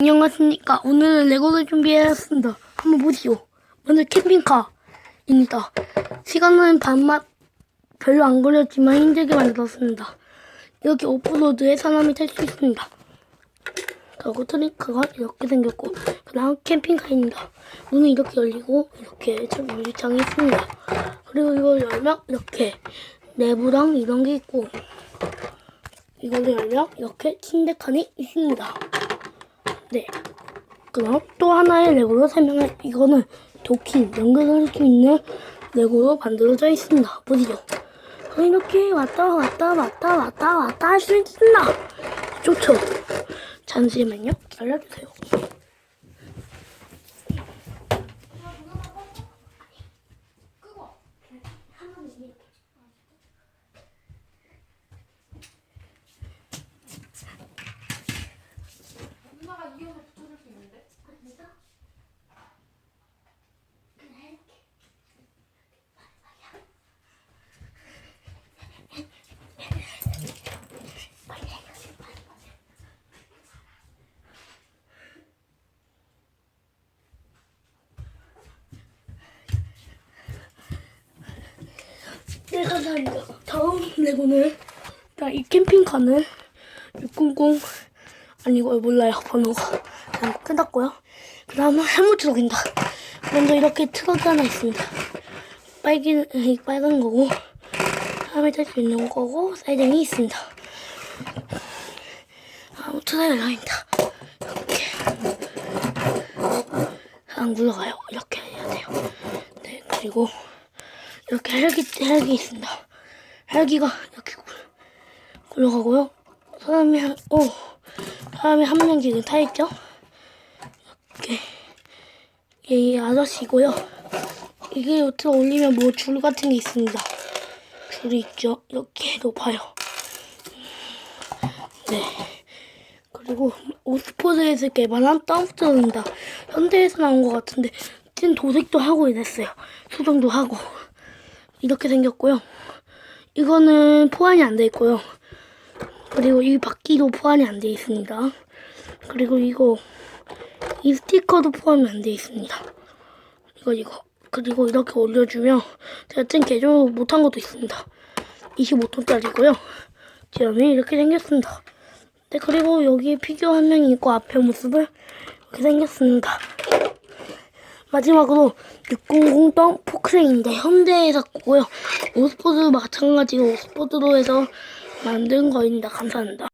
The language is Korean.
안녕하십니까. 오늘은 레고를 준비해왔습니다. 한번 보시오. 먼저 캠핑카입니다. 시간은 반맛 별로 안 걸렸지만 힘들게 만들었습니다. 이렇게 오프로드에 사람이 탈 수 있습니다. 그리고 트링크가 이렇게 생겼고 그 다음 캠핑카입니다. 문은 이렇게 열리고 이렇게 유리창이 있습니다. 그리고 이걸 열면 이렇게 내부랑 이런 게 있고 이걸 열면 이렇게 침대 칸이 있습니다. 네. 그럼 또 하나의 레고로 설명할 이거는 도킹 연결할 수 있는 레고로 만들어져 있습니다. 보시죠. 이렇게 왔다 왔다 왔다 왔다 왔다 할 수 있습니다. 좋죠? 잠시만요. 알려주세요. 누나가 이어서 붙여줄 수 있는데? 네, 감사합니다. 다음 레고는 자, 이 캠핑카는 600 아니고 몰라요 번호가 그냥 끝났고요. 그 다음은 해무 트럭입니다. 먼저 이렇게 트럭이 하나 있습니다. 이 빨간 거고 사람이 탈 수 있는 거고 사이등이 있습니다. 아무 트럭이 아닙니다. 이렇게 안 굴러가요. 이렇게 해야 돼요. 네 그리고 이렇게 헬기 헬기 있습니다. 헬기가 이렇게 굴- 굴러가고요. 사람이 한, 어, 사람이 한 명 지금 타 있죠? 이렇게 이 아저씨고요. 이게 요트 올리면 뭐 줄 같은 게 있습니다. 줄이 있죠? 이렇게 높아요. 네. 그리고 오스포드에서 개발한 덤프트입니다. 현대에서 나온 것 같은데 지금 도색도 하고 이랬어요. 수정도 하고 이렇게 생겼고요. 이거는 포환이 안 돼 있고요. 그리고 이 바퀴도 포환이 안 돼 있습니다. 그리고 이거 이 스티커도 포함이 안 돼 있습니다. 이거 이거 그리고 이렇게 올려주면 제가 좀 개조 못한 것도 있습니다. 25톤짜리고요. 지금이 이렇게 생겼습니다. 네 그리고 여기에 피규어 한 명이 있고 앞에 모습을 이렇게 생겼습니다. 마지막으로 600동 포크레인인데 현대에서 고요 오스포드 마찬가지로 오스포드로 해서 만든 거입니다. 감사합니다.